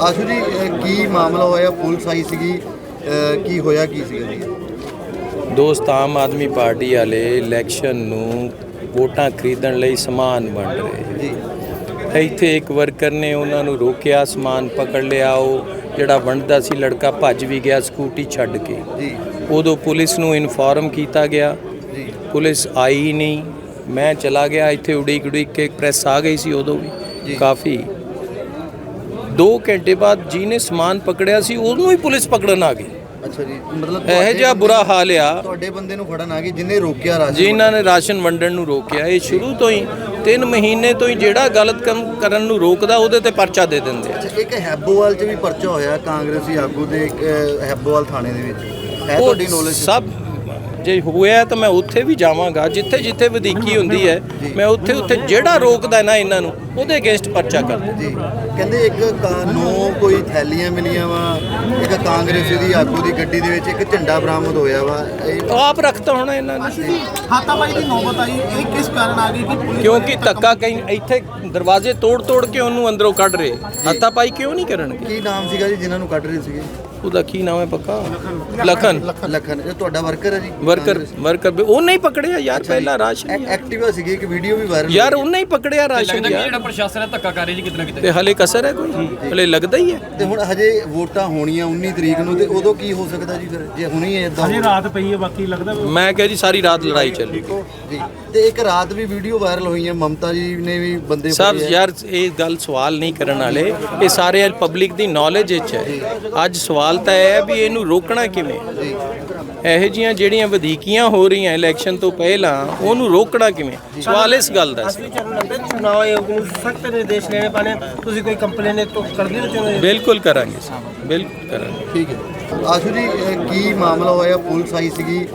ਆਸ਼ੂ ਜੀ ਕੀ ਮਾਮਲਾ ਹੋਇਆ? ਪੁਲਿਸ ਆਈ ਸੀਗੀ ਕੀ ਹੋਇਆ ਕੀ ਸੀਗਾ ਜੀ? ਦੋਸਤ ਆਮ ਆਦਮੀ ਪਾਰਟੀ ਵਾਲੇ ਇਲੈਕਸ਼ਨ ਨੂੰ ਵੋਟਾਂ ਖਰੀਦਣ ਲਈ ਸਮਾਨ ਵੰਡ ਰਹੇ ਜੀ। ਇੱਥੇ ਇੱਕ ਵਰਕਰ ਨੇ ਉਹਨਾਂ ਨੂੰ ਰੋਕਿਆ ਸਮਾਨ ਪਕੜ ਲਿਆ ਉਹ ਜਿਹੜਾ ਵੰਡਦਾ ਸੀ ਲੜਕਾ ਭੱਜ ਵੀ ਗਿਆ ਸਕੂਟੀ ਛੱਡ ਕੇ। ਜੀ। ਉਦੋਂ ਪੁਲਿਸ ਨੂੰ ਇਨਫੋਰਮ ਕੀਤਾ ਗਿਆ। ਜੀ। ਪੁਲਿਸ ਆਈ ਨਹੀਂ। ਮੈਂ ਚਲਾ ਗਿਆ ਇੱਥੇ ਉਡੀਕ ਉਡੀਕ ਕੇ ਪ੍ਰੈਸ ਆ ਗਈ ਸੀ ਉਦੋਂ। ਵੀ। ਕਾਫੀ 2 ਘੰਟੇ ਬਾਅਦ ਜਿਹਨੇ ਸਮਾਨ ਪਕੜਿਆ ਸੀ ਉਹਨੂੰ ਹੀ ਪੁਲਿਸ ਪਕੜਨ ਆ ਗਈ। ਅੱਛਾ ਜੀ ਮਤਲਬ ਇਹੋ ਜਿਹਾ ਬੁਰਾ ਹਾਲ ਆ। ਤੁਹਾਡੇ ਬੰਦੇ ਨੂੰ ਫੜਨ ਆ ਗਈ ਜਿੰਨੇ ਰੋਕਿਆ ਰਾਸ਼ਨ ਜਿਨ੍ਹਾਂ ਨੇ ਰਾਸ਼ਨ ਵੰਡਣ ਨੂੰ ਰੋਕਿਆ। ਇਹ ਸ਼ੁਰੂ ਤੋਂ ਹੀ 3 ਮਹੀਨੇ ਤੋਂ ਹੀ ਜਿਹੜਾ ਗਲਤ ਕੰਮ ਕਰਨ ਨੂੰ ਰੋਕਦਾ ਉਹਦੇ ਤੇ ਪਰਚਾ ਦੇ ਦਿੰਦੇ ਆ। ਇੱਕ ਹੈਬੋਵਾਲ 'ਚ ਵੀ ਪਰਚਾ ਹੋਇਆ ਕਾਂਗਰਸੀ ਆਗੂ ਦੇ ਇੱਕ, ਹੈਬੋਵਾਲ ਥਾਣੇ ਦੇ ਵਿੱਚ। ਹੈ ਤੁਹਾਡੀ ਨੌਲੇਜ ਸਭ ਜੇ ਹੋਇਆ ਤਾਂ ਮੈਂ ਉੱਥੇ ਵੀ ਜਾਵਾਂਗਾ। ਜਿੱਥੇ ਜਿੱਥੇ ਵਧੀਕੀ ਹੁੰਦੀ ਹੈ ਮੈਂ ਉੱਥੇ ਉੱਥੇ ਜਿਹੜਾ ਰੋਕਦਾ ਨਾ ਇਹਨਾਂ ਨੂੰ ਉਹਦੇ ਅਗੇਂਸਟ ਪਰਚਾ ਕਰਦਾ ਜੀ। ਕਹਿੰਦੇ ਇੱਕ ਕਾਨੂੰ ਕੋਈ ਥੈਲੀਆਂ ਮਿਲੀਆਂ ਵਾ ਇੱਕ ਕਾਂਗਰਸੀ ਦੀ ਆਗੂ ਦੀ ਗੱਡੀ ਦੇ ਵਿੱਚ ਇੱਕ ਝੰਡਾ ਬਰਾਮਦ ਹੋਇਆ ਵਾ। ਇਹ ਉਹ ਆਪ ਰੱਖਤਾ ਹੋਣਾ ਇਹਨਾਂ ਨੇ। ਜੀ ਹਾਤਾਬਾਈ ਦੀ ਨੌਬਤ ਆਈ ਇਹ ਕਿਸ ਕਾਰਨ ਆ ਗਈ ਕਿ ਪੁਲਿਸ ਕਿਉਂਕਿ ਧੱਕਾ ਕਈ ਇੱਥੇ ਦਰਵਾਜ਼ੇ ਤੋੜ ਤੋੜ ਕੇ ਉਹਨੂੰ ਅੰਦਰੋਂ ਕੱਢ ਰਹੇ। ਹੱਥਾ ਪਾਈ ਕਿਉਂ ਨਹੀਂ ਕਰਨਗੇ ਕੀ ਨਾਮ ਸੀਗਾ ਜੀ ਜਿਨ੍ਹਾਂ ਨੂੰ ਕੱਢ ਰਹੇ ਸੀਗੇ? ਉਹਦਾ ਕੀ ਨਾਮ ਹੈ ਪੱਕਾ? ਲਖਨ। ਲਖਨ। ਇਹ ਤੁਹਾਡਾ ਵਰਕਰ ਹੈ ਜੀ? ਵਰਕਰ ਵਰਕਰ ਉਹ ਨਹੀਂ ਪਕੜਿਆ ਯਾਰ ਪਹਿਲਾ ਰਾਸ਼ਨ ਐਕ- ਐਕਟਿਵਾ ਸੀਗੀ ਇੱਕ ਵੀਡੀਓ ਵੀ ਵਾਇਰਲ ਯਾਰ ਉਹਨੇ ਹੀ ਪਕੜਿਆ ਰਾਸ਼ਨ ਯਾਰ ਜਿਹੜਾ ਪ੍ਰਸ਼ਾਸਨ ਹੈ ਧੱਕਾ ਕਰ ਰਿਹਾ ਜੀ ਕਿਤੇ ਨਾ ਕਿਤੇ। ਤੇ ਹਲੇ ਕਸਰ ਹੈ ਕੋਈ? ਹਲੇ ਲੱਗਦਾ ਹੀ ਹੈ। ਤੇ ਹੁਣ ਹਜੇ ਵੋਟਾਂ ਹੋਣੀਆਂ 19 ਤਰੀਕ ਨੂੰ ਤੇ ਉਦੋਂ ਕੀ ਹੋ ਸਕਦਾ ਜੀ ਫਿਰ? ਜੇ ਹੁਣੀ ਇਦਾਂ ਅਜੇ ਰਾਤ ਪਈ ਹੈ ਬਾਕੀ ਲੱਗਦਾ ਮੈਂ ਕਿਹਾ ਜੀ ਸਾਰੀ ਰਾਤ ਲੜਾਈ ਚੱਲੀ ਜੀ। ਤੇ ਇੱਕ ਰਾਤ ਵੀ ਵੀਡੀਓ ਵਾਇਰਲ ਹੋਈ ਹੈ ਮਮਤਾ ਜੀ ਨੇ ਵੀ ਬੰਦੇ ਸਭ। ਯਾਰ ਇਹ ਗੱਲ ਸਵਾਲ ਨਹੀਂ ਕਰਨ ਵਾਲੇ। ਇਹ ਸਾਰੇ ਪਬਲਿਕ ਦੀ ਨੌਲੇਜ ਵਿੱਚ ਹੈ। ਅੱਜ ਸਵਾਲ ਤਾਂ ਇਹ ਹੈ ਵੀ ਇਹਨੂੰ ਰੋਕਣਾ ਕਿਵੇਂ? ਜੀ। ਇਹੋ ਜੀਆਂ ਜਿਹੜੀਆਂ ਵਧੀਕੀਆਂ ਹੋ ਰਹੀਆਂ ਇਲੈਕਸ਼ਨ ਤੋਂ ਪਹਿਲਾਂ ਉਹਨੂੰ ਰੋਕਣਾ ਕਿਵੇਂ? ਸਵਾਲ ਇਸ ਗੱਲ ਦਾ ਸੀ ਚੁਣਾਵ ਆਯੋਗ ਨੂੰ ਸਖਤ ਨਿਰਦੇਸ਼ ਲੈਣੇ ਪਾਣੇ ਤੁਸੀਂ ਕੋਈ ਕੰਪਲੇਨ ਤੋਂ ਕਰਦੇ ਹੋ ਚਾਹੁੰਦੇ ਬਿਲਕੁਲ ਕਰਾਂਗੇ ਸਾਹਿਬ, ਬਿਲਕੁਲ ਕਰਾਂਗੇ। ਠੀਕ ਹੈ। ਆਸ਼ੂ ਜੀ ਕੀ ਮਾਮਲਾ ਹੋਇਆ? ਪੁਲਿਸ ਆਈ ਸੀਗੀ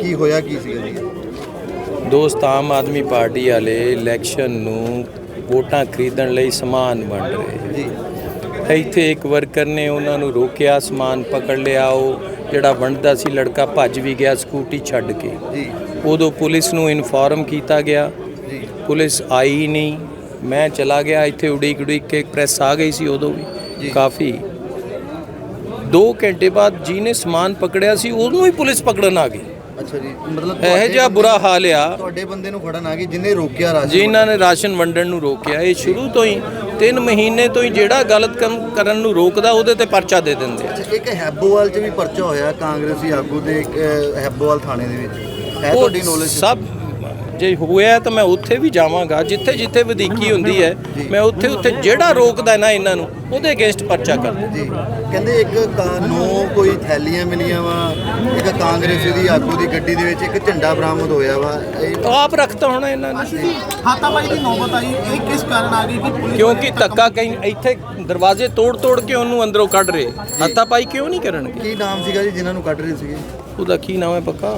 ਕੀ ਹੋਇਆ ਕੀ ਸੀਗਾ ਜੀ? ਦੋਸਤ ਆਮ ਆਦਮੀ ਪਾਰਟੀ ਵਾਲੇ ਇਲੈਕਸ਼ਨ ਨੂੰ ਵੋਟਾਂ ਖਰੀਦਣ ਲਈ ਸਮਾਨ ਵੰਡ ਰਹੇ। ਜੀ। ਇੱਥੇ ਇੱਕ ਵਰਕਰ ਨੇ ਉਹਨਾਂ ਨੂੰ ਰੋਕਿਆ ਸਮਾਨ ਪਕੜ ਲਿਆ ਉਹ ਜਿਹੜਾ ਵੰਡਦਾ ਸੀ ਲੜਕਾ ਭੱਜ ਵੀ ਗਿਆ ਸਕੂਟੀ ਛੱਡ ਕੇ। ਜੀ। ਉਦੋਂ ਪੁਲਿਸ ਨੂੰ ਇਨਫੋਰਮ ਕੀਤਾ ਗਿਆ। ਜੀ। ਪੁਲਿਸ ਆਈ ਨਹੀਂ। ਮੈਂ ਚਲਾ ਗਿਆ ਇੱਥੇ ਉਡੀਕ ਉਡੀਕ ਕੇ ਪ੍ਰੈਸ ਆ ਗਈ ਸੀ ਉਦੋਂ। ਵੀ। ਕਾਫੀ। 2 ਘੰਟੇ ਬਾਅਦ ਜਿਹਨੇ ਸਮਾਨ ਪਕੜਿਆ ਸੀ ਉਹਨੂੰ ਹੀ ਪੁਲਿਸ ਪਕੜਨ ਆ ਗਈ। ਅੱਛਾ ਜੀ ਮਤਲਬ ਇਹੋ ਜਿਹਾ ਬੁਰਾ ਹਾਲ ਆ। ਤੁਹਾਡੇ ਬੰਦੇ ਨੂੰ ਫੜਨ ਆ ਗਈ ਜਿੰਨੇ ਰੋਕਿਆ ਰਾਸ਼ਨ ਜਿਨ੍ਹਾਂ ਨੇ। ਰਾਸ਼ਨ ਵੰਡਣ ਨੂੰ ਰੋਕਿਆ ਇਹ ਸ਼ੁਰੂ ਤੋਂ ਹੀ 3 ਮਹੀਨੇ ਤੋਂ ਹੀ ਜਿਹੜਾ ਗਲਤ ਕੰਮ ਕਰਨ ਨੂੰ ਰੋਕਦਾ ਉਹਦੇ ਤੇ ਪਰਚਾ ਦੇ ਦਿੰਦੇ ਆ। ਇੱਕ ਹੈਬੋਵਾਲ 'ਚ ਵੀ ਪਰਚਾ ਹੋਇਆ ਕਾਂਗਰਸੀ ਆਗੂ ਦੇ ਇੱਕ, ਹੈਬੋਵਾਲ ਥਾਣੇ ਦੇ ਵਿੱਚ। ਹੈ ਉਹ ਤੁਹਾਡੀ ਨੌਲੇਜ ਸਭ ਜੇ ਹੋਇਆ ਤਾਂ ਮੈਂ ਉੱਥੇ ਵੀ ਜਾਵਾਂਗਾ ਜਿੱਥੇ ਜਿੱਥੇ ਵਧੀਕੀ ਹੁੰਦੀ ਹੈ ਮੈਂ ਉੱਥੇ ਉੱਥੇ ਜਿਹੜਾ ਰੋਕਦਾ ਨਾ ਇਹਨਾਂ ਨੂੰ ਉਹਦੇ ਅਗੇਂਸਟ ਪਰਚਾ ਕਰਦਾ ਜੀ। ਕਹਿੰਦੇ ਇੱਕ ਕਾਨੂੰ ਕੋਈ ਥੈਲੀਆਂ ਮਿਲੀਆਂ ਵਾ ਇੱਕ ਕਾਂਗਰਸੀ ਦੀ ਆਗੂ ਦੀ ਗੱਡੀ ਦੇ ਵਿੱਚ ਇੱਕ ਝੰਡਾ ਬਰਾਮਦ ਹੋਇਆ ਵਾ। ਆਪ ਰੱਖਤਾ ਹੋਣਾ ਇਹਨਾਂ ਨੇ। ਹਾਤਾਬਾਈ ਦੀ ਨੌਬਤ ਆਈ ਇਹ ਕਿਸ ਕਾਰਨ ਆ ਗਈ ਕਿ ਪੁਲਿਸ ਕਿਉਂਕਿ ਧੱਕਾ ਕਈ ਇੱਥੇ ਦਰਵਾਜ਼ੇ ਤੋੜ ਤੋੜ ਕੇ ਉਹਨੂੰ ਅੰਦਰੋਂ ਕੱਢ ਰਹੇ। ਹੱਥਾ ਪਾਈ ਕਿਉਂ ਨਹੀਂ ਕਰਨਗੇ? ਕੀ ਨਾਮ ਸੀਗਾ ਜੀ ਜਿਨ੍ਹਾਂ ਨੂੰ ਕੱਢ ਰਹੇ ਸੀਗੇ? ਉਹਦਾ ਕੀ ਨਾਮ ਹੈ ਪੱਕਾ?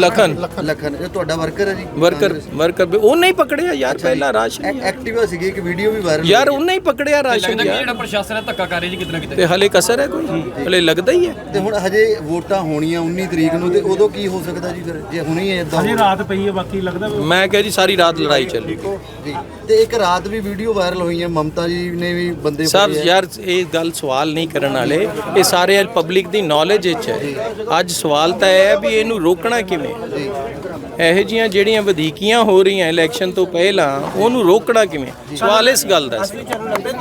ਲਖਨ। ਲਖਨ ਇਹ ਤੁਹਾਡਾ ਵਰਕਰ ਹੈ ਜੀ? ਵਰਕਰ ਵਰਕਰ ਵੀ। ਉਹਨੇ ਹੀ ਪਕੜਿਆ ਯਾਰ ਪਹਿਲਾ ਰਾਸ਼ਨ ਐਕ- ਐਕਟਿਵਾ ਸੀਗੀ ਇੱਕ ਵੀਡੀਓ ਵੀ ਵਾਇਰਲ ਯਾਰ ਉਹਨੇ ਹੀ ਪਕੜਿਆ ਰਾਸ਼ਨ ਲੱਗਦਾ ਕਿ ਜਿਹੜਾ ਪ੍ਰਸ਼ਾਸਨ ਹੈ ਧੱਕਾ ਕਰ ਰਿਹਾ ਜੀ ਕਿਤੇ ਨਾ ਕਿਤੇ। ਤੇ ਹਲੇ ਕਸਰ ਹੈ ਕੋਈ? ਹਲੇ ਲੱਗਦਾ ਹੀ ਹੈ। ਤੇ ਹੁਣ ਹਜੇ ਵੋਟਾਂ ਹੋਣੀਆਂ 19 ਤਰੀਕ ਨੂੰ ਤੇ ਉਦੋਂ ਕੀ ਹੋ ਸਕਦਾ ਜੀ ਫਿਰ? ਜੇ ਹੁਣੀ ਇਦਾਂ ਅਜੇ ਰਾਤ ਪਈ ਹੈ ਬਾਕੀ ਲੱਗਦਾ ਮੈਂ ਕਿਹਾ ਜੀ ਸਾਰੀ ਰਾਤ ਲੜਾਈ ਚੱਲੀ ਜੀ। ਤੇ ਇੱਕ ਰਾਤ ਵੀ ਵੀਡੀਓ ਵਾਇਰਲ ਹੋਈ ਹੈ ਮਮਤਾ ਜੀ ਨੇ ਵੀ ਬੰਦੇ ਸਭ। ਯਾਰ ਇਹ ਗੱਲ ਸਵਾਲ ਨਹੀਂ ਕਰਨ ਵਾਲੇ। ਇਹ ਸਾਰੇ ਪਬਲਿਕ ਦੀ ਨੌਲੇਜ ਵਿੱਚ ਹੈ। ਅੱਜ ਸਵਾਲ ਤਾਂ ਇਹ ਹੈ ਵੀ ਇਹਨੂੰ ਰੋਕਣਾ ਕਿਵੇਂ? ਜੀ ਇਹੋ ਜੀਆਂ ਜਿਹੜੀਆਂ ਵਧੀਕੀਆਂ ਹੋ ਰਹੀਆਂ ਇਲੈਕਸ਼ਨ ਤੋਂ ਪਹਿਲਾਂ ਉਹਨੂੰ ਰੋਕਣਾ ਕਿਵੇਂ? ਸਵਾਲ ਇਸ ਗੱਲ ਦਾ ਸੀ।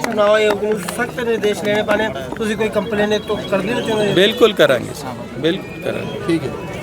ਚੁਣਾਵ ਆਯੋਗ ਨੂੰ ਸਖਤ ਨਿਰਦੇਸ਼ ਲੈਣੇ ਪਾਣੇ ਤੁਸੀਂ ਕੋਈ ਕੰਪਲੇਨ ਤੋਂ ਕਰਦੇ ਹੋ ਚਾਹੁੰਦੇ ਬਿਲਕੁਲ ਕਰਾਂਗੇ ਬਿਲਕੁਲ ਕਰਾਂਗੇ। ਠੀਕ ਹੈ।